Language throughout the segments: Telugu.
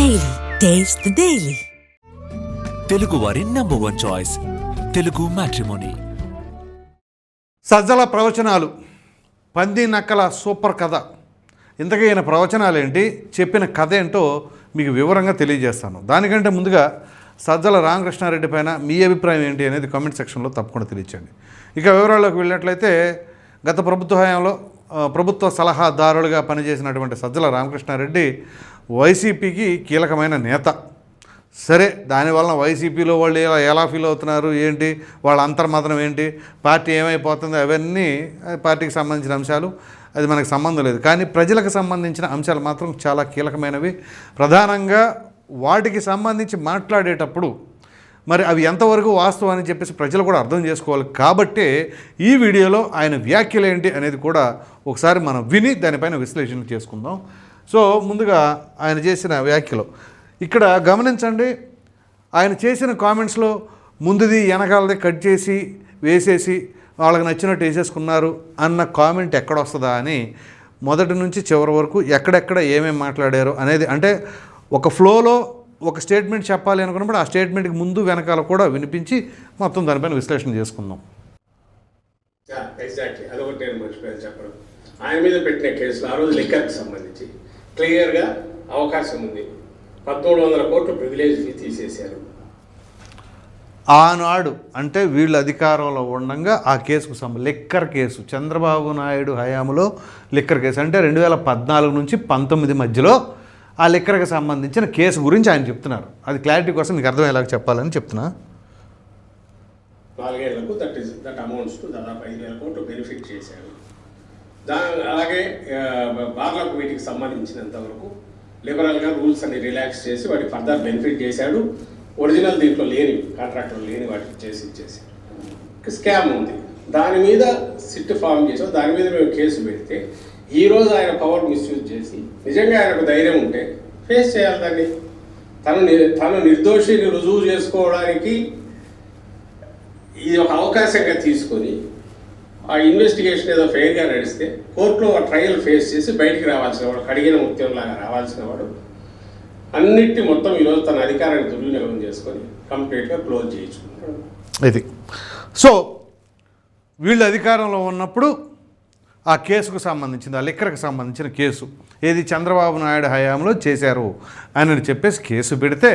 Daily taste the daily Telugu వారి number one choice Telugu matrimony Sajjala ప్రవచనాలు. పంది నక్కల సూపర్ కథ. ఇంతకీ ఈయన ప్రవచనాలు ఏంటి చెప్పిన కథ ఏంటో మీకు వివరంగా తెలియజేస్తాను. దానికంటే ముందుగా సజ్జల రామకృష్ణారెడ్డి పైన మీ అభిప్రాయం ఏంటి అనేది కామెంట్ సెక్షన్లో తప్పకుండా తెలియచేయండి. ఇక వివరాల్లోకి వెళ్ళినట్లయితే గత ప్రభుత్వ హయాంలో ప్రభుత్వ సలహాదారులుగా పనిచేసినటువంటి సజ్జల రామకృష్ణారెడ్డి వైసీపీకి కీలకమైన నేత. సరే దానివల్ల వైసీపీలో వాళ్ళు ఎలా ఎలా ఫీల్ అవుతున్నారు? ఏంటి? వాళ్ళ అంతర్మతనం ఏంటి? పార్టీ ఏమైపోతుంది? అవన్నీ పార్టీకి సంబంధించిన అంశాలు. అది మనకు సంబంధం లేదు. కానీ ప్రజలకు సంబంధించిన అంశాలు మాత్రం చాలా కీలకమైనవి. ప్రధానంగా వాటికి సంబంధించి మాట్లాడేటప్పుడు మరి అవి ఎంతవరకు వాస్తవం అని చెప్పేసి ప్రజలు కూడా అర్థం చేసుకోవాలి. కాబట్టే ఈ వీడియోలో ఆయన వ్యాఖ్యలు ఏంటి అనేది కూడా ఒకసారి మనం విని దానిపైన విశ్లేషణ చేసుకుందాం. సో ముందుగా ఆయన చేసిన వ్యాఖ్యలు. ఇక్కడ గమనించండి ఆయన చేసిన కామెంట్స్లో ముందుది వెనకాలది కట్ చేసి వేసేసి వాళ్ళకి నచ్చినట్టు వేసేసుకున్నారు అన్న కామెంట్ ఎక్కడ వస్తుందా అని మొదటి నుంచి చివరి వరకు ఎక్కడెక్కడ ఏమేమి మాట్లాడారు అనేది అంటే ఒక ఫ్లోలో ఒక స్టేట్మెంట్ చెప్పాలి అనుకున్నప్పుడు ఆ స్టేట్మెంట్కి ముందు వెనకాల కూడా వినిపించి మొత్తం దానిపైన విశ్లేషణ చేసుకుందాం. ఎగ్జాక్ట్లీ అదొకటి నేను మర్చిపోయాను చెప్పడం. ఆయన మీద పెట్టిన కేసులు ఆ రోజు లిక్కర్కి సంబంధించి. క్లియర్గా అవకాశం ఉంది. పదమూడు వందల కోట్లు ప్రివిలేజ్ తీసేశారు. ఆనాడు అంటే వీళ్ళు అధికారంలో ఉండగా ఆ కేసుకు సంబ లిక్కర్ కేసు. చంద్రబాబు నాయుడు హయాంలో లిక్కర్ కేసు. అంటే రెండు వేల పద్నాలుగు నుంచి పంతొమ్మిది మధ్యలో ఆ లిక్కర్కి సంబంధించిన కేసు గురించి ఆయన చెప్తున్నారు. అది క్లారిటీ కోసం మీకు అర్థమయ్యేలాగా చెప్పాలని చెప్తున్నా. నాలుగేళ్ళకు that is that amounts to దాదాపు ఐదు వేల కోట్లు బెనిఫిట్ చేశారు. దా అలాగే ఆ, బార్లకు వీటికి సంబంధించినంత వరకు లిబరల్గా రూల్స్ అన్ని రిలాక్స్ చేసి వాటికి ఫర్దర్ బెనిఫిట్ చేశాడు. ఒరిజినల్ దీంట్లో లేని కాంట్రాక్టర్ లేని వాటికి చేసి ఇచ్చేసి. స్కామ్ ఉంది. దాని మీద సిట్ ఫామ్ చేసాం దాని మీద మేము కేసు పెడితే ఈరోజు ఆయన పవర్ మిస్యూజ్ చేసి నిజంగా ఆయనకు ధైర్యం ఉంటే ఫేస్ చేయాలి దాన్ని. తను ని- తను నిర్దోషిని రుజువు చేసుకోవడానికి ఇది ఒక అవకాశంగా తీసుకొని ఆ ఇన్వెస్టిగేషన్ ఏదో ఫెయిర్గా నడిస్తే కోర్టులో ఆ ట్రయల్ ఫేస్ చేసి బయటికి రావాల్సిన వాడు కడిగిన ఉద్యోగంలాగా రావాల్సిన వాడు అన్నిటి మొత్తం ఈరోజు తన అధికారాన్ని దుర్వినియోగం చేసుకొని కంప్లీట్గా క్లోజ్ చేయించుకుంటాడు. ఇది. సో వీళ్ళు అధికారంలో ఉన్నప్పుడు ఆ కేసుకు సంబంధించింది ఆ లిక్కర్కి సంబంధించిన కేసు ఏది చంద్రబాబు నాయుడు హయాంలో చేశారు అని చెప్పేసి కేసు పెడితే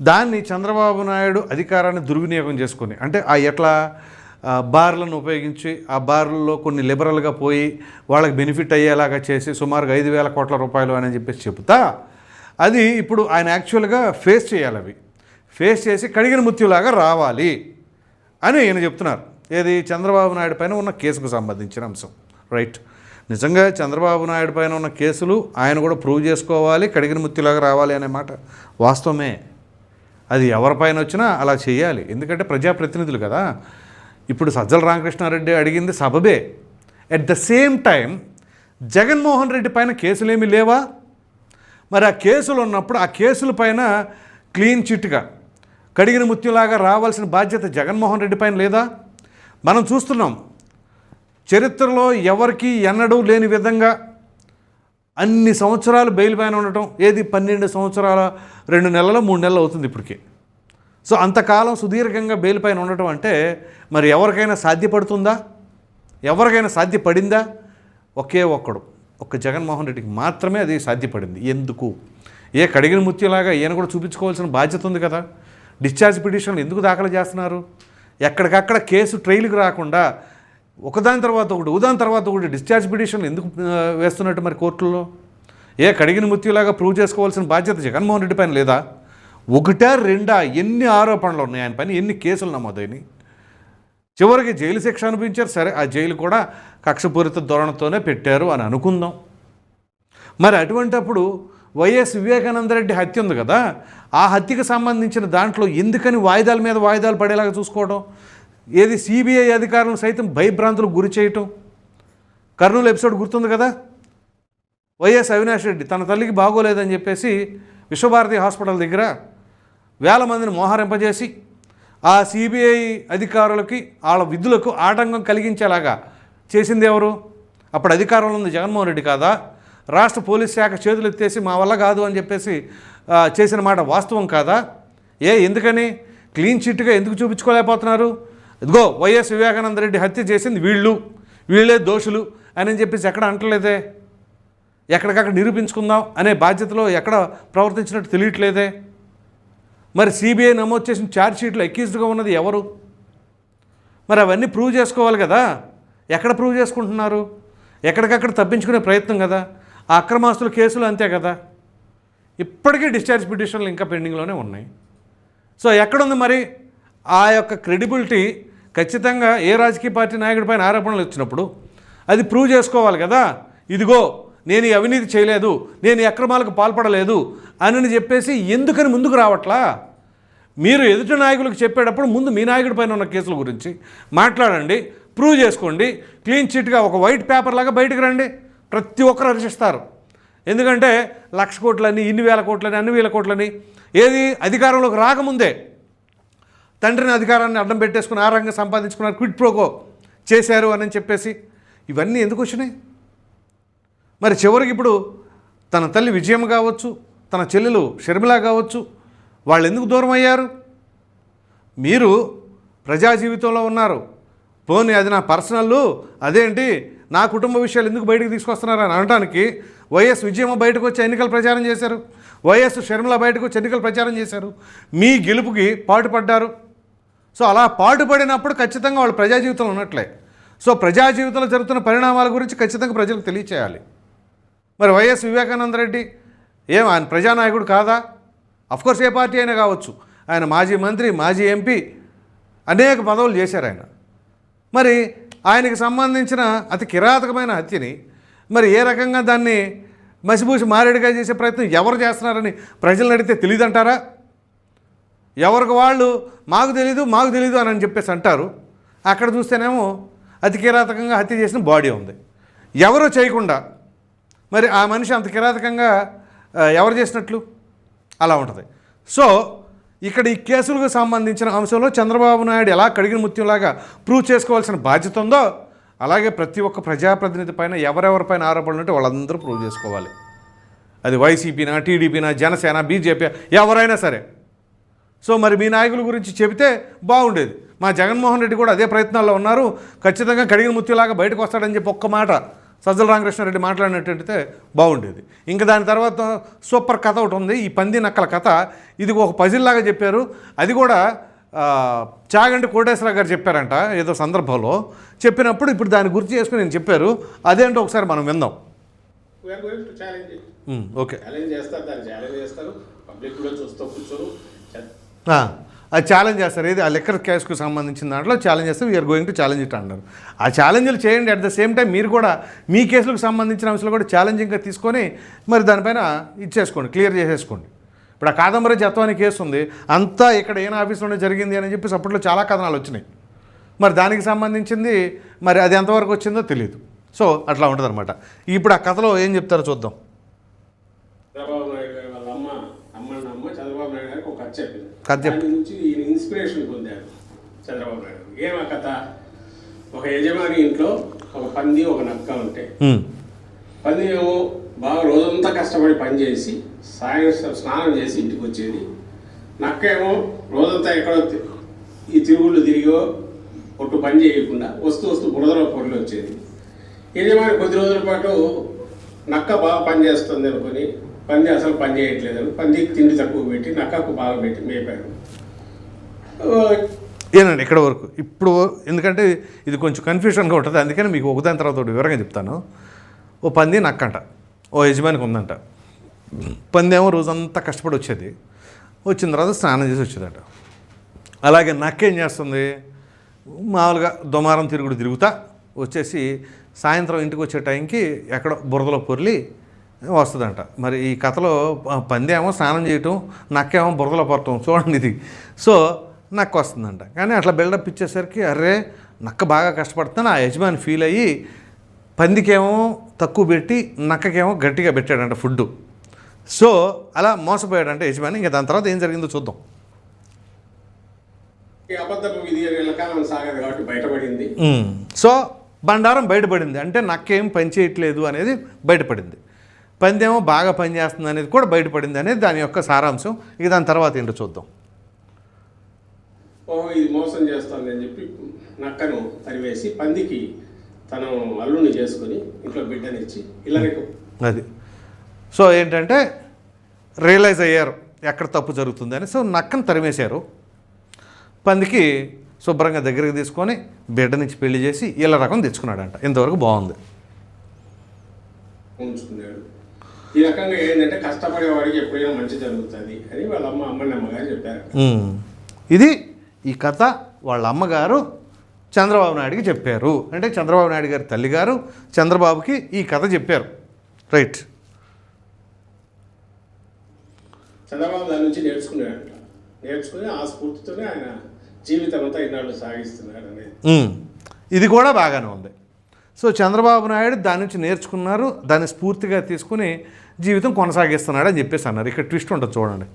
దాన్ని చంద్రబాబు నాయుడు అధికారాన్ని దుర్వినియోగం చేసుకొని అంటే ఆ ఎట్లా బార్లను ఉపయోగించి ఆ బార్లలో కొన్ని లిబరల్గా పోయి వాళ్ళకి బెనిఫిట్ అయ్యేలాగా చేసి సుమారుగా ఐదు వేల కోట్ల రూపాయలు అని చెప్పేసి చెబుతా. అది ఇప్పుడు ఆయన యాక్చువల్గా ఫేస్ చేయాలి అవి. ఫేస్ చేసి కడిగిన ముత్యులాగా రావాలి అని ఈయన చెప్తున్నారు. ఏది? చంద్రబాబు నాయుడు పైన ఉన్న కేసుకు సంబంధించిన అంశం. రైట్. నిజంగా చంద్రబాబు నాయుడు పైన ఉన్న కేసులు ఆయన కూడా ప్రూవ్ చేసుకోవాలి కడిగిన ముత్తిలాగా రావాలి అనే మాట వాస్తవమే. అది ఎవరిపైన వచ్చినా అలా చేయాలి. ఎందుకంటే ప్రజాప్రతినిధులు కదా. ఇప్పుడు సజ్జల రామకృష్ణారెడ్డి అడిగింది సబబే. At the same time Jaganmohan Reddy పైన కేసులేమీ లేవా? మరి ఆ కేసులు ఉన్నప్పుడు ఆ కేసుల పైన క్లీన్ చిట్గా కడిగిన ముత్యంలాగా రావాల్సిన బాధ్యత జగన్మోహన్ రెడ్డి పైన లేదా? మనం చూస్తున్నాం చరిత్రలో ఎవరికి ఎన్నడూ లేని విధంగా అన్ని సంవత్సరాలు బెయిల్ పైన ఉండటం ఏది పన్నెండు సంవత్సరాల రెండు నెలలు మూడు నెలలు అవుతుంది ఇప్పటికే. సో అంతకాలం సుదీర్ఘంగా బెయిల్ పైన ఉండటం అంటే మరి ఎవరికైనా సాధ్యపడుతుందా? ఎవరికైనా సాధ్యపడిందా? ఒకే ఒక్కడు ఒక్క జగన్మోహన్ రెడ్డికి మాత్రమే అది సాధ్యపడింది. ఎందుకు? ఏ కడిగిన ముత్యంలాగా ఈయన కూడా చూపించుకోవాల్సిన బాధ్యత ఉంది కదా. డిశ్చార్జ్ పిటిషన్లు ఎందుకు దాఖలు చేస్తున్నారు? ఎక్కడికక్కడ కేసు ట్రైల్కి రాకుండా ఒకదాని తర్వాత ఒకటి ఉదాని తర్వాత ఒకటి డిశ్చార్జ్ పిటిషన్లు ఎందుకు వేస్తున్నట్టు మరి కోర్టుల్లో? ఏ కడిగిన ముత్యంలాగా ప్రూవ్ చేసుకోవాల్సిన బాధ్యత జగన్మోహన్ రెడ్డి పైన లేదా? ఒకటా రెండా ఎన్ని ఆరోపణలు ఉన్నాయి ఆయన పైన ఎన్ని కేసులు నమోదైనాయి? చివరికి జైలు శిక్ష అనిపించారు సరే ఆ జైలు కూడా కక్షపూరిత ధోరణితోనే పెట్టారు అని అనుకుందాం. మరి అటువంటప్పుడు వైఎస్ వివేకానందరెడ్డి హత్య ఉంది కదా ఆ హత్యకు సంబంధించిన దాంట్లో ఎందుకని వాయిదాల మీద వాయిదాలు పడేలాగా చూసుకోవడం? ఏది సిబిఐ అధికారులను సైతం భయభ్రాంతులకు గురి చేయటం? కర్నూలు ఎపిసోడ్ గుర్తుంది కదా? వైఎస్ అవినాష్ రెడ్డి తన తల్లికి బాగోలేదని చెప్పేసి విశ్వభారతి హాస్పిటల్ దగ్గర వేల మందిని మోహరింపజేసి ఆ సిబిఐ అధికారులకి వాళ్ళ విధులకు ఆటంకం కలిగించేలాగా చేసింది ఎవరు? అప్పుడు అధికారంలో ఉంది జగన్మోహన్ రెడ్డి కాదా? రాష్ట్ర పోలీస్ శాఖ చేతులు ఎత్తేసి మా వల్ల కాదు అని చెప్పేసి చేసిన మాట వాస్తవం కాదా? ఏ ఎందుకని? క్లీన్ చిట్గా ఎందుకు చూపించుకోలేకపోతున్నారు? ఇదిగో వైఎస్ వివేకానంద రెడ్డి హత్య చేసింది వీళ్ళు వీళ్ళే దోషులు అని చెప్పేసి ఎక్కడ అంటలేదే? ఎక్కడికక్కడ నిరూపించుకుందాం అనే బాధ్యతలో ఎక్కడ ప్రవర్తించినట్టు తెలియట్లేదే? మరి సిబిఐ నమోదు చేసిన ఛార్జ్షీట్లో షీట్లో ఉన్నది ఎవరు? మరి అవన్నీ ప్రూవ్ చేసుకోవాలి కదా. ఎక్కడ ప్రూవ్ చేసుకుంటున్నారు? ఎక్కడికక్కడ తప్పించుకునే ప్రయత్నం కదా. ఆ అక్రమాస్తుల కేసులు అంతే కదా. ఇప్పటికీ డిశ్చార్జ్ పిటిషన్లు ఇంకా పెండింగ్లోనే ఉన్నాయి. సో ఎక్కడుంది మరి? ఆ యొక్క క్రెడిబిలిటీ ఖచ్చితంగా ఏ రాజకీయ పార్టీ నాయకుడి పైన ఆరోపణలు వచ్చినప్పుడు అది ప్రూవ్ చేసుకోవాలి కదా. ఇదిగో నేను అవినీతి చేయలేదు నేను అక్రమాలకు పాల్పడలేదు అని చెప్పేసి ఎందుకని ముందుకు రావట్లా? మీరు ఎదుటి నాయకులకు చెప్పేటప్పుడు ముందు మీ నాయకుడి పైన ఉన్న కేసుల గురించి మాట్లాడండి ప్రూవ్ చేసుకోండి క్లీన్ చిట్గా ఒక వైట్ పేపర్ లాగా బయటకు రండి. ప్రతి ఒక్కరు హర్షిస్తారు ఎందుకంటే లక్ష కోట్లని ఇన్ని వేల కోట్లని అన్ని వేల కోట్లని ఏది అధికారంలోకి రాకముందే తండ్రిని అధికారాన్ని అడ్డం పెట్టేసుకుని ఆ రంగం సంపాదించుకున్నారు క్విట్ ప్రోకో చేశారు అని చెప్పేసి ఇవన్నీ ఎందుకు వచ్చినాయి? మరి చివరికి ఇప్పుడు తన తల్లి విజయం కావచ్చు తన చెల్లెలు షర్మిల కావచ్చు వాళ్ళు ఎందుకు దూరం అయ్యారు మీరు ప్రజా జీవితంలో ఉన్నారు. పోనీ అది నా పర్సనల్ అదేంటి? నా కుటుంబ విషయాలు ఎందుకు బయటకు తీసుకొస్తున్నారు అని అనడానికి వైఎస్ విజయమ్మ బయటకు వచ్చి ఎన్నికల ప్రచారం చేశారు. వైఎస్ షర్మిల బయటకు వచ్చి ఎన్నికల ప్రచారం చేశారు. మీ గెలుపుకి పాటుపడ్డారు. సో అలా పాటుపడినప్పుడు ఖచ్చితంగా వాళ్ళు ప్రజా జీవితంలో ఉన్నట్లే. సో ప్రజా జీవితంలో జరుగుతున్న పరిణామాల గురించి ఖచ్చితంగా ప్రజలకు తెలియచేయాలి. మరి వైఎస్ వివేకానంద రెడ్డి ఏం ఆయన ప్రజానాయకుడు కాదా? అఫ్కోర్స్ ఏ పార్టీ అయినా కావచ్చు. ఆయన మాజీ మంత్రి మాజీ ఎంపీ అనేక పదవులు చేశారు ఆయన. మరి ఆయనకి సంబంధించిన అతి కిరాతకమైన హత్యని మరి ఏ రకంగా దాన్ని మసిబూసి మారేడుగా చేసే ప్రయత్నం ఎవరు చేస్తున్నారని ప్రజలను అడిగితే తెలియదంటారా ఎవరికి వాళ్ళు మాకు తెలీదు మాకు తెలీదు అని చెప్పేసి అంటారు. అక్కడ చూస్తేనేమో అతి కిరాతకంగా హత్య చేసిన బాడీ ఉంది. ఎవరో చేయకుండా మరి ఆ మనిషి అంత కిరాతకంగా ఎవరు చేసినట్లు? అలా ఉంటుంది. సో ఇక్కడ ఈ కేసులకు సంబంధించిన అంశంలో చంద్రబాబు నాయుడు ఎలా కడిగిన ముత్యంలాగా ప్రూవ్ చేసుకోవాల్సిన బాధ్యత ఉందో అలాగే ప్రతి ఒక్క ప్రజాప్రతినిధి పైన ఎవరెవరిపైన ఆరోపణలు ఉంటే వాళ్ళందరూ ప్రూవ్ చేసుకోవాలి. అది వైసీపీనా టీడీపీనా జనసేన బీజేపీ ఎవరైనా సరే. సో మరి మీ నాయకుల గురించి చెబితే బాగుండేది. మా జగన్మోహన్ రెడ్డి కూడా అదే ప్రయత్నాల్లో ఉన్నారు. ఖచ్చితంగా కడిగిన ముత్యులాగా బయటకు వస్తాడని చెప్పి ఒక్క మాట. సజ్జల రామకృష్ణారెడ్డి మాట్లాడినట్టయితే బాగుండేది. ఇంకా దాని తర్వాత సూపర్ కథ ఒకటి ఉంది ఈ పంది నక్కల కథ. ఇది ఒక పజిల్లాగా చెప్పారు. అది కూడా ఆ, చాగంటి కోటేశ్వరరావు గారు చెప్పారంట ఏదో సందర్భంలో. చెప్పినప్పుడు ఇప్పుడు దాన్ని గుర్తు చేసుకుని నేను చెప్పారు. అదేంటో ఒకసారి మనం విందాం. ఓకే. ఛాలెంజ్ చేస్తారు దాన్ని ఛాలెంజ్ చేస్తారు. పబ్లిక్ కూడా చూస్తూ కూర్చోరు. అది ఛాలెంజ్ చేస్తారు. ఏది? ఆ లెక్కర్ కేసుకు సంబంధించిన దాంట్లో ఛాలెంజ్ చేస్తే we're going to challenge it అన్నారు ఆ ఛాలెంజ్లు చేయండి. అట్ ద సేమ్ టైం మీరు కూడా మీ కేసులకు సంబంధించిన అంశాలు కూడా ఛాలెంజింగ్గా తీసుకొని మరి దానిపైన ఇచ్చేసుకోండి. క్లియర్ చేసేసుకోండి. ఇప్పుడు ఆ కాదంబరి జత్వం అనే కేసు ఉంది. అంతా ఇక్కడ ఏం ఆఫీస్లోనే జరిగింది అని చెప్పేసి అప్పట్లో చాలా కథనాలు వచ్చినాయి. మరి దానికి సంబంధించింది మరి అది ఎంతవరకు వచ్చిందో తెలియదు సో అట్లా ఉంటుంది అనమాట ఇప్పుడు ఆ కథలో ఏం చెప్తారో చూద్దాం. కథ చెప్పింది ఇన్స్పిరేషన్ పొందారు చంద్రబాబు నాయుడు ఏం ఆ కథ? ఒక యజమాని ఇంట్లో ఒక పంది ఒక నక్క ఉంటాయి పంది ఏమో బాగా రోజంతా కష్టపడి పని చేసి సాయంత్రం స్నానం చేసి ఇంటికి వచ్చేది. నక్క ఏమో రోజంతా ఎక్కడో ఈ తిరుగుళ్ళు తిరిగో ఒట్టు పని చేయకుండా వస్తూ వస్తూ బురదలో పొరలు వచ్చేది. యజమాని కొద్ది రోజుల పాటు నక్క బాగా పని చేస్తుంది అనుకుని పంది అసలు పని చేయట్లేదు అని పందికి తిండి తక్కువ పెట్టి నక్కకు బాగా పెట్టి మేపాడు ఏనండి ఇక్కడ వరకు. ఇప్పుడు ఎందుకంటే ఇది కొంచెం కన్ఫ్యూషన్గా ఉంటుంది. అందుకని మీకు ఒకదాని తర్వాత ఒకటి వివరంగా చెప్తాను. ఓ పంది నక్కంట. ఓ యజమానికి ఉందంట. పంది ఏమో రోజంతా కష్టపడి వచ్చేది. వచ్చిన తర్వాత స్నానం చేసి వచ్చేదట. అలాగే నక్క ఏం చేస్తుంది? మామూలుగా దుమారం తిరుగుడు తిరుగుతా వచ్చేసి సాయంత్రం ఇంటికి వచ్చే టైంకి ఎక్కడో బురదలో పొర్లి వస్తుందంట. మరి ఈ కథలో పంది ఏమో స్నానం చేయటం నక్కేమో బురదలో పడటం చూడండి ఇది. సో నక్క వస్తుందంట కానీ అట్లా బిల్డప్ ఇచ్చేసరికి అరే నక్క బాగా కష్టపడుతున్నా ఆ యజమాని ఫీల్ అయ్యి పందికేమో తక్కువ పెట్టి నక్కకేమో గట్టిగా పెట్టాడంట ఫుడ్ సో అలా మోసపోయాడంట యజమాని. ఇంకా దాని తర్వాత ఏం జరిగిందో చూద్దాం. సో బండారం బయటపడింది. అంటే నక్కేం పని చేయట్లేదు అనేది బయటపడింది. పందేమో బాగా పనిచేస్తుంది అనేది కూడా బయటపడింది అనేది దాని యొక్క సారాంశం. ఇక దాని తర్వాత ఏంటో చూద్దాం. ఓ ఇది మోసం చేస్తుంది అని చెప్పి నక్కను తరివేసి పందికి తను అల్లుని చేసుకుని ఇంట్లో బిడ్డనిచ్చి ఇళ్ళకి అది. సో ఏంటంటే రియలైజ్ అయ్యారు ఎక్కడ తప్పు జరుగుతుందని సో నక్కను తరిమేశారు పందికి శుభ్రంగా దగ్గరికి తీసుకొని బిడ్డ నుంచి పెళ్ళి చేసి ఇళ్ళ రకం తెచ్చుకున్నాడంట. ఇంతవరకు బాగుంది. ఈ రకంగా ఏంటంటే కష్టపడేవాడికి ఎప్పుడైనా మంచి జరుగుతుంది అని వాళ్ళ అమ్మ అమ్మని అమ్మగారు చెప్పారు. ఇది ఈ కథ వాళ్ళ అమ్మగారు చంద్రబాబు నాయుడికి చెప్పారు. అంటే చంద్రబాబు నాయుడు గారి తల్లిగారు చంద్రబాబుకి ఈ కథ చెప్పారు. రైట్. చంద్రబాబు దాని నుంచి నేర్చుకున్నాడంట నేర్చుకుని ఆ స్ఫూర్తితోనే ఆయన జీవితం అంతా ఇన్నాళ్ళు సాగిస్తున్నాడు అనేది. ఇది కూడా బాగానే ఉంది. సో చంద్రబాబు నాయుడు దాని నుంచి నేర్చుకున్నారు. దాన్ని స్ఫూర్తిగా తీసుకుని జీవితం కొనసాగిస్తున్నాడు అని చెప్పేసి అన్నారు. ఇక్కడ ట్విస్ట్ ఉంటుంది చూడండి.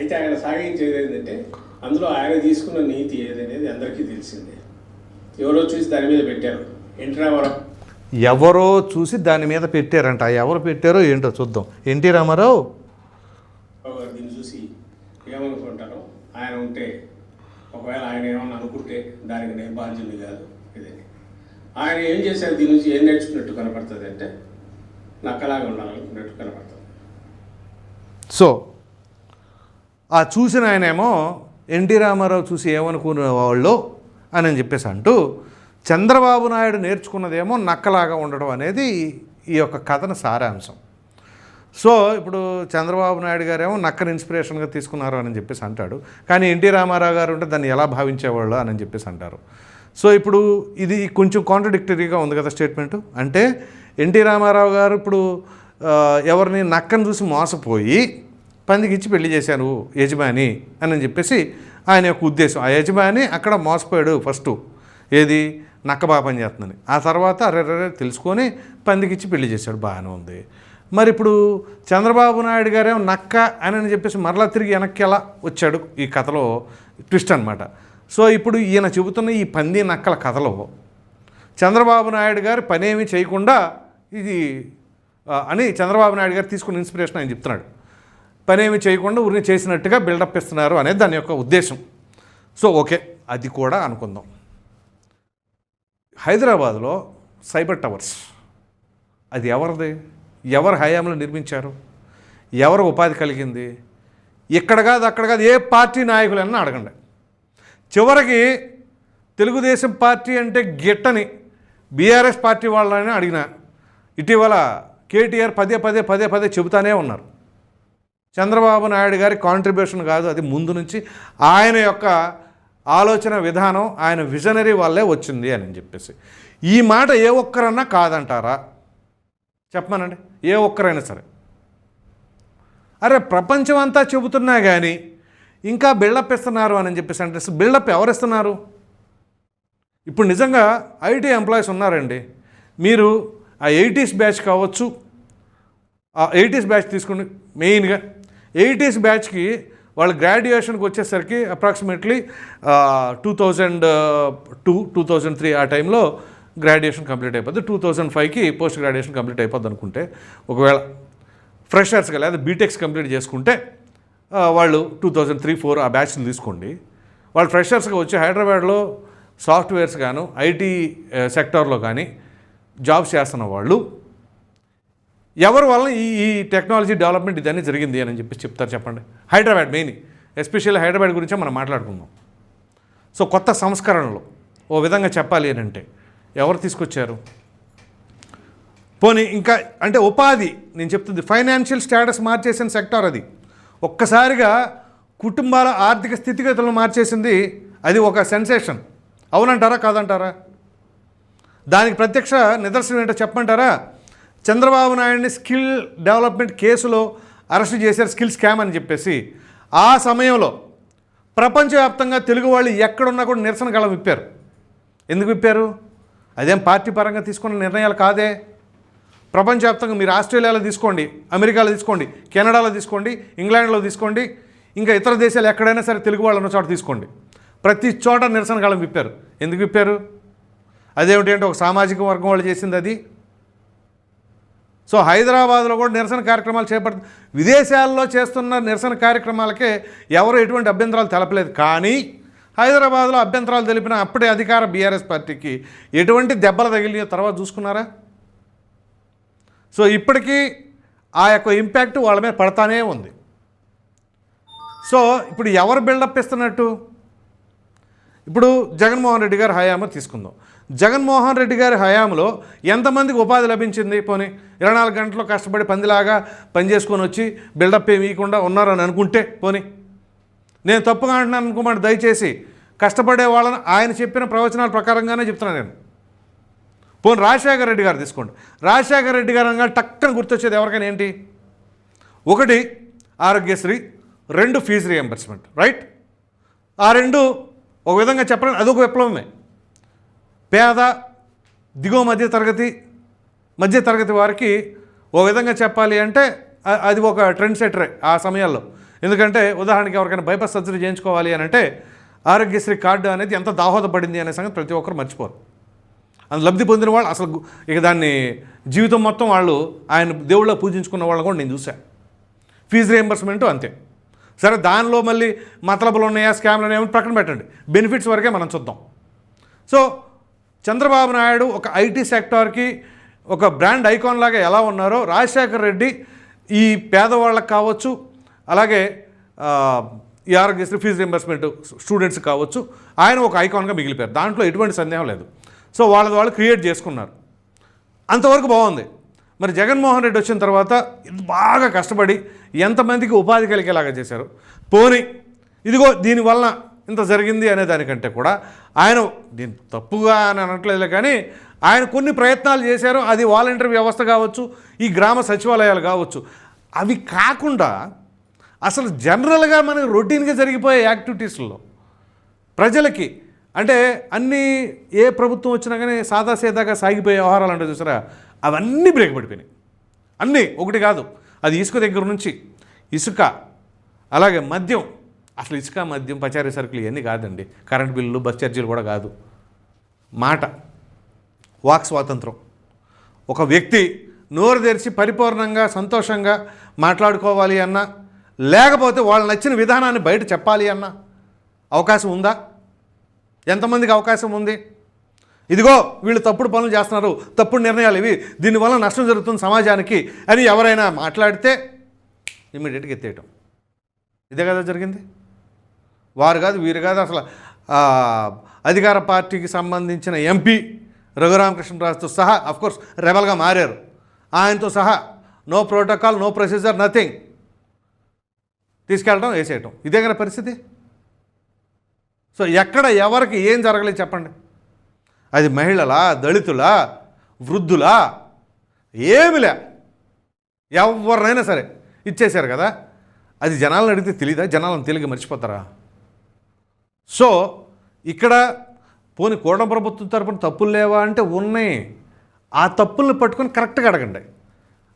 అయితే ఆయన సాగించేది ఏంటంటే అందులో ఆయన తీసుకున్న నీతి ఏదనేది అందరికీ తెలిసిందే. ఎవరో చూసి దాని మీద పెట్టారు. ఎన్టీ రామారావు ఎవరో చూసి దాని మీద పెట్టారంట. ఎవరు పెట్టారో ఏంటో చూద్దాం. ఎన్టీ రామారావు? దీన్ని చూసి ఏమనుకుంటారో ఆయన ఉంటే ఒకవేళ ఆయన ఏమన్నా అనుకుంటే దానికి నేను బాధ్యుని కాదు ఇదని. ఆయన ఏం చేశారు దీని నుంచి? ఏం నేర్చుకున్నట్టు కనపడుతుంది అంటే నక్కలాగా ఉండాలనుకున్నట్టు కనపడుతుంది. సో ఆ చూసిన ఆయనేమో ఎన్టీ రామారావు చూసి ఏమనుకునే వాళ్ళు అని అని చెప్పేసి అంటూ చంద్రబాబు నాయుడు నేర్చుకున్నదేమో నక్కలాగా ఉండడం అనేది ఈ యొక్క కథన సారాంశం. సో ఇప్పుడు చంద్రబాబు నాయుడు గారేమో నక్కని ఇన్స్పిరేషన్గా తీసుకున్నారు అని చెప్పేసి అంటాడు. కానీ ఎన్టీ రామారావు గారు ఉంటే దాన్ని ఎలా భావించేవాళ్ళు అని చెప్పేసి అంటారు. సో ఇప్పుడు ఇది కొంచెం కాంట్రడిక్టరీగా ఉంది కదా స్టేట్మెంటు అంటే ఎన్టీ రామారావు గారు ఇప్పుడు ఎవరిని నక్కను చూసి మోసపోయి పందికి ఇచ్చి పెళ్ళి చేశాను యజమాని అని చెప్పేసి ఆయన యొక్క ఉద్దేశం. ఆ యజమాని అక్కడ మోసపోయాడు ఫస్ట్ ఏది? నక్క పని చేస్తుందని. ఆ తర్వాత అరే అరే తెలుసుకొని పందికిచ్చి పెళ్ళి చేశాడు. బాగానే ఉంది. మరి ఇప్పుడు చంద్రబాబు నాయుడు గారేమో నక్క అని అని చెప్పేసి మరలా తిరిగి వెనక్కి ఎలా వచ్చాడు ఈ కథలో ట్విస్ట్ అనమాట సో ఇప్పుడు ఈయన చెబుతున్న ఈ పంది నక్కల కథలో చంద్రబాబు నాయుడు గారు పనేమి చేయకుండా ఇది అని చంద్రబాబు నాయుడు గారు తీసుకున్న ఇన్స్పిరేషన్ ఆయన చెప్తున్నాడు. పనేమి చేయకుండా ఊరిని చేసినట్టుగా బిల్డప్ ఇస్తున్నారు అనేది దాని యొక్క ఉద్దేశం. సో ఓకే అది కూడా అనుకుందాం. హైదరాబాద్లో సైబర్ టవర్స్. అది ఎవరిది? ఎవరు హయాంలో నిర్మించారు? ఎవరు ఉపాధి కలిగింది? ఇక్కడ కాదు అక్కడ కాదు ఏ పార్టీ నాయకులన్నా అడగండి. చివరికి తెలుగుదేశం పార్టీ అంటే గిట్టని బీఆర్ఎస్ పార్టీ వాళ్ళని అడిగిన ఇటీవల కేటీఆర్ పదే పదే పదే పదే చెబుతానే ఉన్నారు. చంద్రబాబు నాయుడు గారి కాంట్రిబ్యూషన్ కాదు అది ముందు నుంచి. ఆయన యొక్క ఆలోచన విధానం ఆయన విజనరీ వల్లే వచ్చింది అని చెప్పేసి. ఈ మాట ఏ ఒక్కరన్నా కాదంటారా? చెప్పమనండి. ఏ ఒక్కరైనా సరే. అరే ప్రపంచం అంతా చెబుతున్నా కానీ ఇంకా బిల్డప్ ఇస్తున్నారు అని చెప్పేసి అంటే బిల్డప్ ఎవరు ఇస్తున్నారు? ఇప్పుడు నిజంగా ఐటీ ఎంప్లాయీస్ ఉన్నారండి. మీరు ఆ ఎయిటీస్ బ్యాచ్ కావచ్చు ఆ ఎయిటీస్ బ్యాచ్ తీసుకుని మెయిన్గా ఎయిటీస్ బ్యాచ్కి వాళ్ళ గ్రాడ్యుయేషన్కి వచ్చేసరికి approximately two thousand two two thousand three ఆ టైంలో గ్రాడ్యుయేషన్ కంప్లీట్ అయిపోద్ది. టూ థౌజండ్ ఫైవ్కి పోస్ట్ గ్రాడ్యుయేషన్ కంప్లీట్ అయిపోద్ది అనుకుంటే ఒకవేళ ఫ్రెషర్స్గా లేదా బీటెక్స్ కంప్లీట్ చేసుకుంటే వాళ్ళు టూ థౌజండ్ త్రీ ఫోర్ ఆ బ్యాచ్ని తీసుకోండి. వాళ్ళు ఫ్రెషర్స్గా వచ్చి హైదరాబాద్లో సాఫ్ట్వేర్స్ గాను ఐటీ సెక్టార్లో కానీ జాబ్స్ చేస్తున్న వాళ్ళు ఎవరి వల్ల ఈ ఈ టెక్నాలజీ డెవలప్మెంట్ ఇదన్నీ జరిగింది అని చెప్పి చెప్తారు చెప్పండి. హైదరాబాద్ మెయిన్ ఎస్పెషల్లీ హైదరాబాద్ గురించే మనం మాట్లాడుకుందాం. సో కొత్త సంస్కరణలు. ఓ విధంగా చెప్పాలి అని అంటే ఎవరు తీసుకొచ్చారు? పోనీ ఇంకా అంటే ఉపాధి నేను చెప్తుంది ఫైనాన్షియల్ స్టేటస్ మార్చేసిన సెక్టార్ అది. ఒక్కసారిగా కుటుంబాల ఆర్థిక స్థితిగతులను మార్చేసింది అది ఒక సెన్సేషన్ అవునంటారా కాదంటారా? దానికి ప్రత్యక్ష నిదర్శనం ఏంటో చెప్పమంటారా? చంద్రబాబు నాయుడిని స్కిల్ డెవలప్మెంట్ కేసులో అరెస్ట్ చేశారు స్కిల్ స్కామ్ అని చెప్పేసి. ఆ సమయంలో ప్రపంచవ్యాప్తంగా తెలుగు వాళ్ళు ఎక్కడున్నా కూడా నిరసన గళం విప్పారు. ఎందుకు విప్పారు? అదేం పార్టీ పరంగా తీసుకున్న నిర్ణయాలు కాదే? ప్రపంచవ్యాప్తంగా మీరు ఆస్ట్రేలియాలో తీసుకోండి అమెరికాలో తీసుకోండి కెనడాలో తీసుకోండి ఇంగ్లాండ్లో తీసుకోండి ఇంకా ఇతర దేశాలు ఎక్కడైనా సరే తెలుగు వాళ్ళు ఉన్న చోట తీసుకోండి. ప్రతి చోట నిరసన గళం విప్పారు. ఎందుకు విప్పారు? అదేమిటి అంటే ఒక సామాజిక వర్గం వాళ్ళు చేసింది అది? సో హైదరాబాద్లో కూడా నిరసన కార్యక్రమాలు చేపడుతు విదేశాల్లో చేస్తున్న నిరసన కార్యక్రమాలకే ఎవరు ఎటువంటి అభ్యంతరాలు తెలపలేదు. కానీ హైదరాబాద్లో అభ్యంతరాలు తెలిపిన అప్పటి అధికార బీఆర్ఎస్ పార్టీకి ఎటువంటి దెబ్బలు తగిలిన తర్వాత చూసుకున్నారా? సో ఇప్పటికీ ఆ యొక్క ఇంపాక్ట్ వాళ్ళ మీద పడతానే ఉంది. సో ఇప్పుడు ఎవరు బిల్డప్ ఇస్తున్నట్టు? ఇప్పుడు జగన్మోహన్ రెడ్డి గారు హయాము తీసుకుందాం. జగన్మోహన్ రెడ్డి గారి హయాంలో ఎంతమందికి ఉపాధి లభించింది? పోనీ ఇరవై నాలుగు గంటలు కష్టపడి పందిలాగా పనిచేసుకొని వచ్చి బిల్డప్ ఏమి ఇవ్వకుండా ఉన్నారని అనుకుంటే పోనీ. నేను తప్పుగా అంటున్నాను అనుకోమంటే దయచేసి కష్టపడే వాళ్ళని ఆయన చెప్పిన ప్రవచనాల ప్రకారంగానే చెప్తున్నాను నేను. పోనీ రాజశేఖర రెడ్డి గారు తీసుకోండి. రాజశేఖర రెడ్డి గారు అనగా టక్కన గుర్తొచ్చేది ఎవరికైనా ఏంటి? ఒకటి ఆరోగ్యశ్రీ రెండు ఫీజు రియంబర్స్మెంట్ రైట్? ఆ రెండు ఒక విధంగా చెప్పడం అదొక విప్లవమే. పేద దిగువ మధ్య తరగతి మధ్య తరగతి వారికి ఓ విధంగా చెప్పాలి అంటే అది ఒక ట్రెండ్ సెటరే ఆ సమయాల్లో. ఎందుకంటే ఉదాహరణకి ఎవరికైనా బైపాస్ సర్జరీ చేయించుకోవాలి అని అంటే ఆరోగ్యశ్రీ కార్డు అనేది ఎంత దాహోదపడింది అనే సంగతి ప్రతి ఒక్కరు మర్చిపోరు. అందులో లబ్ధి పొందిన వాళ్ళు అసలు ఇక దాన్ని జీవితం మొత్తం వాళ్ళు ఆయన దేవుళ్ళ పూజించుకున్న వాళ్ళని కూడా నేను చూశాను ఫీజు రియంబర్స్మెంట్ అంతే. సరే దానిలో మళ్ళీ మతలబులు ఉన్నాయా స్కామ్లు ఉన్నాయా అని ప్రక్కన పెట్టండి. బెనిఫిట్స్ వరకే మనం చూద్దాం. సో చంద్రబాబు నాయుడు ఒక ఐటీ సెక్టార్కి ఒక బ్రాండ్ ఐకాన్ లాగా ఎలా ఉన్నారో రాజశేఖర్ రెడ్డి ఈ పేదవాళ్ళకి కావచ్చు అలాగే ఈ ఆరోగ్యశ్రీ ఫీజు రింబర్స్మెంట్ స్టూడెంట్స్ కావచ్చు ఆయన ఒక ఐకాన్గా మిగిలిపోయారు. దాంట్లో ఎటువంటి సందేహం లేదు. సో వాళ్ళది వాళ్ళు క్రియేట్ చేసుకున్నారు. అంతవరకు బాగుంది. మరి జగన్మోహన్ రెడ్డి వచ్చిన తర్వాత బాగా కష్టపడి ఎంతమందికి ఉపాధి కలిగేలాగా చేశారు. పోని ఇదిగో దీనివల్ల ఇంత జరిగింది అనే దానికంటే కూడా ఆయన నేను తప్పుగా అని అనట్లేదు కానీ ఆయన కొన్ని ప్రయత్నాలు చేశారు. అది వాలంటీర్ వ్యవస్థ కావచ్చు ఈ గ్రామ సచివాలయాలు కావచ్చు. అవి కాకుండా అసలు జనరల్గా మనకి రొటీన్గా జరిగిపోయే యాక్టివిటీస్లో ప్రజలకి అంటే అన్నీ ఏ ప్రభుత్వం వచ్చినా కానీ సాదాసీదాగా సాగిపోయే వ్యవహారాలు అంటే చూసారా అవన్నీ బ్రేక్ పడిపోయినాయి. అన్నీ ఒకటి కాదు అది ఇసుక దగ్గర నుంచి ఇసుక అలాగే మద్యం అసలు ఇసుక మద్యం పచారీ సరుకులు ఇవన్నీ కాదండి. కరెంట్ బిల్లులు బస్ ఛార్జీలు కూడా కాదు. మాట. వాక్ స్వాతంత్రం. ఒక వ్యక్తి నోరు తెరిచి పరిపూర్ణంగా సంతోషంగా మాట్లాడుకోవాలి అన్నా లేకపోతే వాళ్ళు నచ్చిన విధానాన్ని బయట చెప్పాలి అన్నా అవకాశం ఉందా? ఎంతమందికి అవకాశం ఉంది? ఇదిగో వీళ్ళు తప్పుడు పనులు చేస్తున్నారు తప్పుడు నిర్ణయాలు ఇవి. దీనివల్ల నష్టం జరుగుతుంది సమాజానికి అని ఎవరైనా మాట్లాడితే ఇమీడియట్గా ఎత్తేయటం. ఇదే కదా జరిగింది? వారు కాదు వీరు కాదు అసలు అధికార పార్టీకి సంబంధించిన ఎంపీ రఘురామకృష్ణరాజుతో సహా అఫ్కోర్స్ రెబల్గా మారారు. ఆయనతో సహా no protocol no procedure nothing తీసుకెళ్ళడం వేసేయటం. ఇదే కదా పరిస్థితి? సో ఎక్కడ ఎవరికి ఏం జరగలేదు చెప్పండి. అది మహిళలా దళితులా వృద్ధులా ఏమిలే ఎవరినైనా సరే ఇచ్చేశారు కదా. అది జనాలను అడిగితే తెలియదా జనాలను తెలియక మర్చిపోతారా? సో ఇక్కడ పోని కూడ ప్రభుత్వం తరపున తప్పులు లేవా అంటే ఉన్నాయి. ఆ తప్పుల్ని పట్టుకొని కరెక్ట్గా అడగండి.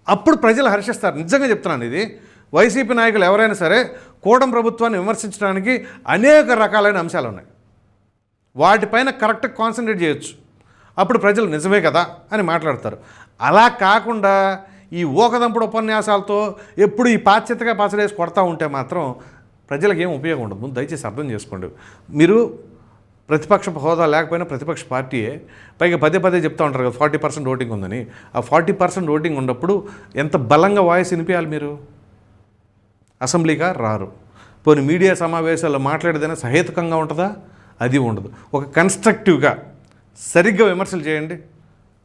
అప్పుడు ప్రజలు హర్షిస్తారు. నిజంగా చెప్తున్నాను ఇది. వైసీపీ నాయకులు ఎవరైనా సరే కూడం ప్రభుత్వాన్ని విమర్శించడానికి అనేక రకాలైన అంశాలు ఉన్నాయి. వాటిపైన కరెక్ట్ కాన్సన్ట్రేట్ చేయొచ్చు. అప్పుడు ప్రజలు నిజమే కదా అని మాట్లాడతారు. అలా కాకుండా ఈ ఊకదంపుడు ఉపన్యాసాలతో ఎప్పుడు ఈ పాశ్చితగా పాచడేసి కొడతా ఉంటే మాత్రం ప్రజలకు ఏం ఉపయోగం ఉండదు దయచేసి అర్థం చేసుకోండి. మీరు ప్రతిపక్ష హోదా లేకపోయినా ప్రతిపక్ష పార్టీయే. పైగా పదే పదే చెప్తా ఉంటారు కదా ఫార్టీ పర్సెంట్ ఓటింగ్ ఉందని. ఆ ఫార్టీ పర్సెంట్ ఓటింగ్ ఉన్నప్పుడు ఎంత బలంగా వాయిస్ వినిపించాలి మీరు? అసెంబ్లీగా రారు. పోనీ మీడియా సమావేశాల్లో మాట్లాడేదైనా సహేతుకంగా ఉంటుందా? అది ఉండదు. ఒక కన్స్ట్రక్టివ్గా సరిగ్గా విమర్శలు చేయండి.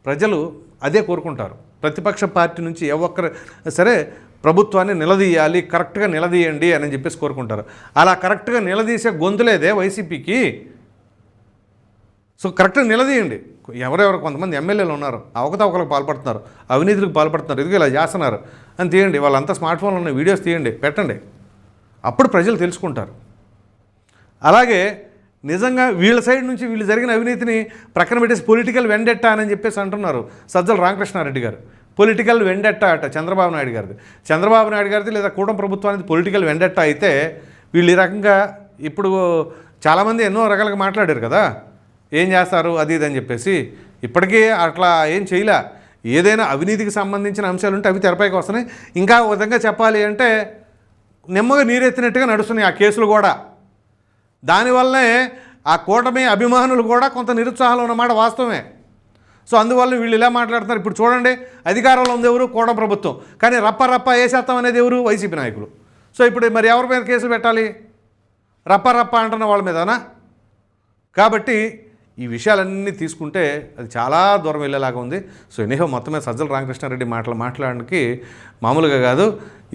ప్రజలు అదే కోరుకుంటారు. ప్రతిపక్ష పార్టీ నుంచి ఏ ఒక్కరు సరే ప్రభుత్వాన్ని నిలదీయాలి కరెక్ట్గా నిలదీయండి అని చెప్పేసి కోరుకుంటారు. అలా కరెక్ట్గా నిలదీసే గొంతులేదే వైసీపీకి. సో కరెక్ట్గా నిలదీయండి. ఎవరెవరు కొంతమంది ఎమ్మెల్యేలు ఉన్నారు అవకతవకలకు పాల్పడుతున్నారు అవినీతికి పాల్పడుతున్నారు ఇదిగో ఇలా చేస్తున్నారు అని తీయండి. వాళ్ళంతా స్మార్ట్ ఫోన్లో ఉన్న వీడియోస్ తీయండి పెట్టండి. అప్పుడు ప్రజలు తెలుసుకుంటారు. అలాగే నిజంగా వీళ్ళ సైడ్ నుంచి వీళ్ళు జరిగిన అవినీతిని ప్రక్కన పెట్టేసి పొలిటికల్ వెండెట్టా అని చెప్పేసి అంటున్నారు సజ్జల రామకృష్ణారెడ్డి గారు. పొలిటికల్ వెండెట్ట అట చంద్రబాబు నాయుడు గారిది. చంద్రబాబు నాయుడు గారిది లేదా కూటమి ప్రభుత్వానికి పొలిటికల్ వెండెట్ట అయితే వీళ్ళు ఈ రకంగా ఇప్పుడు చాలామంది ఎన్నో రకాలుగా మాట్లాడారు కదా. ఏం చేస్తారు? అది ఇది అని చెప్పేసి. ఇప్పటికీ అట్లా ఏం చేయలే. ఏదైనా అవినీతికి సంబంధించిన అంశాలు ఉంటే అవి తెరపైకి వస్తున్నాయి. ఇంకా విధంగా చెప్పాలి అంటే నెమ్మగా నీరెత్తినట్టుగా నడుస్తున్నాయి ఆ కేసులు కూడా. దానివల్లనే ఆ కూటమి అభిమానులు కూడా కొంత నిరుత్సాహంలో ఉన్నమాట వాస్తవమే. సో అందువల్ల వీళ్ళు ఇలా మాట్లాడుతున్నారు. ఇప్పుడు చూడండి అధికారంలో ఉంది ఎవరు? కూటమి ప్రభుత్వం. కానీ రప్ప రప్ప వేసేస్తాం అనేది ఎవరు? వైసీపీ నాయకులు. సో ఇప్పుడు మరి ఎవరి మీద కేసులు పెట్టాలి? రప్ప రప్ప అంటున్న వాళ్ళ మీదనా? కాబట్టి ఈ విషయాలన్నీ తీసుకుంటే అది చాలా దూరం వెళ్ళేలాగా ఉంది. సో ఎనీహో మొత్తం మీద సజ్జల రామకృష్ణారెడ్డి మాటలు మాట్లాడడానికి మామూలుగా కాదు.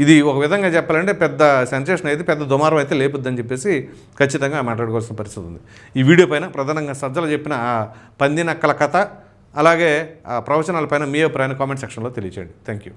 ఇది ఒక విధంగా చెప్పాలంటే పెద్ద సెన్సేషన్ అయితే పెద్ద దుమారం అయితే లేపుద్దని చెప్పేసి ఖచ్చితంగా మాట్లాడుకోవాల్సిన పరిస్థితి ఉంది. ఈ వీడియో పైన ప్రధానంగా సజ్జలు చెప్పిన ఆ పందినక్కల కథ అలాగే ఆ ప్రవచనాల పైన మీ అభిప్రాయాన్ని కామెంట్ సెక్షన్లో తెలియచేయండి. Thank you